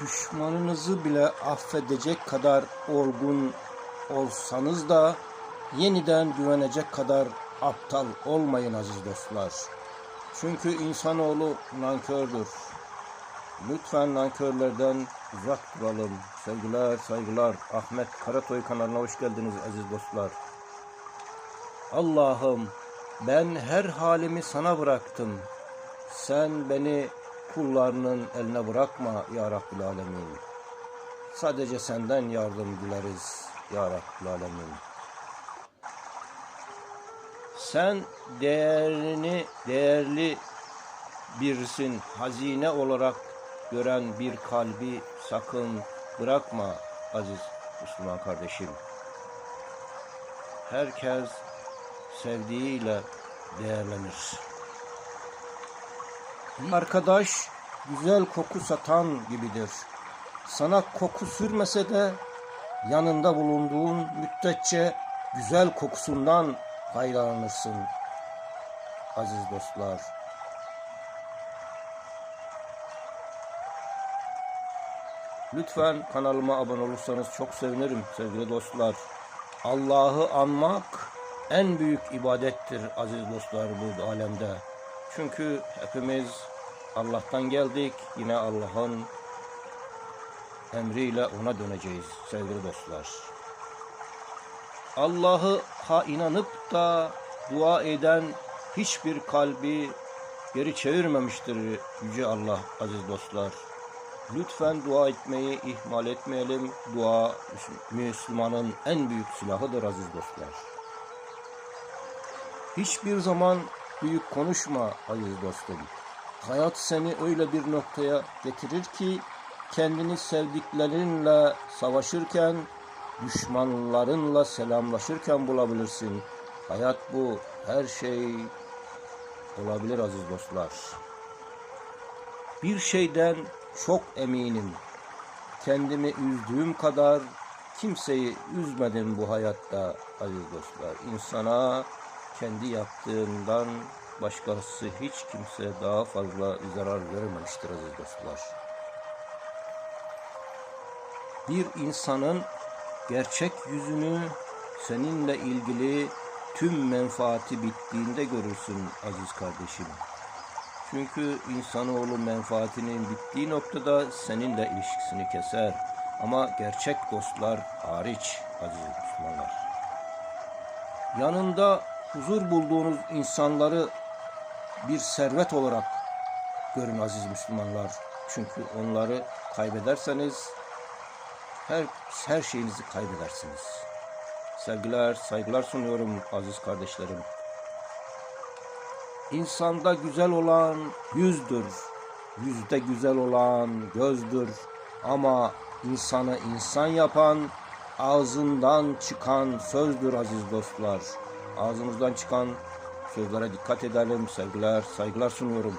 düşmanınızı bile affedecek kadar olgun olsanız da yeniden güvenecek kadar aptal olmayın aziz dostlar. Çünkü insanoğlu nankördür. Lütfen nankörlerden uzak duralım. Sevgiler, saygılar. Ahmet Karatoy kanalına hoş geldiniz aziz dostlar. Allah'ım ben her halimi sana bıraktım. Sen beni kullarının eline bırakma ya Rabbil Alemin. Sadece senden yardım dileriz ya Rabbil Alemin. Sen değerini değerli birisin. Hazine olarak gören bir kalbi sakın bırakma aziz Müslüman kardeşim. Herkes sevdiğiyle değerlenir. Arkadaş güzel koku satan gibidir. Sana koku sürmese de yanında bulunduğun müddetçe güzel kokusundan faydalanırsın aziz dostlar. Lütfen kanalıma abone olursanız çok sevinirim sevgili dostlar. Allah'ı anmak en büyük ibadettir aziz dostlar bu alemde. Çünkü hepimiz Allah'tan geldik. Yine Allah'ın emriyle ona döneceğiz sevgili dostlar. Allah'ı ha inanıp da dua eden hiçbir kalbi geri çevirmemiştir Yüce Allah aziz dostlar. Lütfen dua etmeyi ihmal etmeyelim. Dua Müslümanın en büyük silahıdır aziz dostlar. Hiçbir zaman büyük konuşma aziz dostum. Hayat seni öyle bir noktaya getirir ki kendini sevdiklerinle savaşırken, düşmanlarınla selamlaşırken bulabilirsin. Hayat bu. Her şey olabilir aziz dostlar. Bir şeyden çok eminim. Kendimi üzdüğüm kadar kimseyi üzmedim bu hayatta aziz dostlar. İnsana kendi yaptığından başkası hiç kimse daha fazla zarar vermemiştir aziz dostlar. Bir insanın gerçek yüzünü seninle ilgili tüm menfaati bittiğinde görürsün aziz kardeşim. Çünkü insanoğlu menfaatinin bittiği noktada seninle ilişkisini keser. Ama gerçek dostlar hariç aziz Müslümanlar. Yanında huzur bulduğunuz insanları bir servet olarak görün aziz Müslümanlar. Çünkü onları kaybederseniz her, her şeyinizi kaybedersiniz. Sevgiler, saygılar sunuyorum aziz kardeşlerim. İnsanda güzel olan yüzdür. Yüzde güzel olan gözdür. Ama insanı insan yapan ağzından çıkan sözdür aziz dostlar. Ağzımızdan çıkan sözlere dikkat edelim. Sevgiler, saygılar sunuyorum.